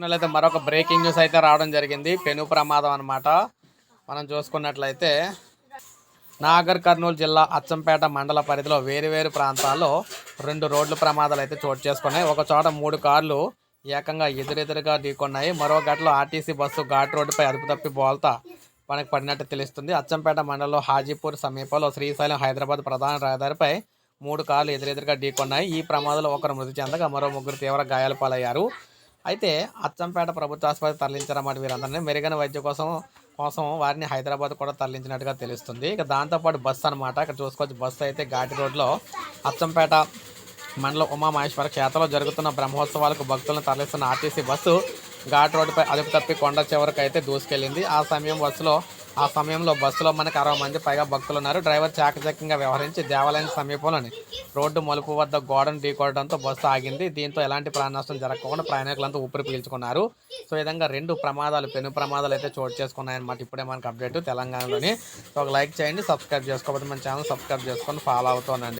చూసుకున్నట్లయితే మరొక breaking news అయితే రావడం జరిగింది. పెను ప్రమాదం అన్నమాట. మనం చూసుకున్నట్లయితే నాగర్ కర్నూలు జిల్లా అచ్చంపేట మండల పరిధిలో వేరువేరు ప్రాంతాల్లో రెండు రోడ్ల ప్రమాదాలు అయితే చోటు చేసుకున్నాయి. ఒక చోట మూడు కార్లు ఏకంగా ఎదురెదురుగా ఢీకొన్నాయి. మరో ఘటనలో ఆర్టీసీ బస్సు ఘాట్ రోడ్డుపై అదుపు తప్పి బోల్తా మనకు పడినట్టు తెలుస్తుంది. అచ్చంపేట మండలంలో హాజీపూర్ సమీపంలో శ్రీశైలం హైదరాబాద్ ప్రధాన రహదారిపై మూడు కార్లు ఎదురెదురుగా ఢీకొన్నాయి. ఈ ప్రమాదంలో ఒకరు మృతి చెందగా మరో ముగ్గురు తీవ్ర గాయాల పాలయ్యారు. అయితే అచ్చంపేట ప్రభుత్వ ఆసుపత్రి తరలించారన్నమాట వీరందరినీ. మెరుగైన వైద్య కోసం కోసం వారిని హైదరాబాద్ కూడా తరలించినట్టుగా తెలుస్తుంది. ఇక దాంతోపాటు బస్సు అనమాట ఇక్కడ చూసుకోవచ్చు బస్సు అయితే ఘాటి రోడ్లో అచ్చంపేట మండలం ఉమామహేశ్వర క్షేత్రంలో జరుగుతున్న బ్రహ్మోత్సవాలకు భక్తులను తరలిస్తున్న ఆర్టీసీ బస్సు ఘాట్ రోడ్డుపై అదుపు తప్పి కొండ చివరకు అయితే దూసుకెళ్ళింది. ఆ సమయం బస్సులో ఆ సమయంలో బస్సులో మనకు అరవై మంది పైగా భక్తులు ఉన్నారు. డ్రైవర్ చాకచక్యంగా వ్యవహరించి దేవాలయం సమీపంలోని రోడ్డు మలుపు వద్ద గోడను ఢీకొనడంతో బస్సు ఆగింది. దీంతో ఎలాంటి ప్రాణ నష్టం జరగకుండా ప్రయాణికులంతా ఊపిరి పీల్చుకున్నారు. సో విధంగా రెండు ప్రమాదాలు పెను ప్రమాదాలు అయితే చోటు చేసుకున్నాయన్నమాట. ఇప్పుడే మనకు అప్డేట్ తెలంగాణలోని. ఒక లైక్ చేయండి సబ్స్క్రైబ్ చేసుకోకపోతే మన ఛానల్ సబ్స్క్రైబ్ చేసుకొని ఫాలో అవుతానండి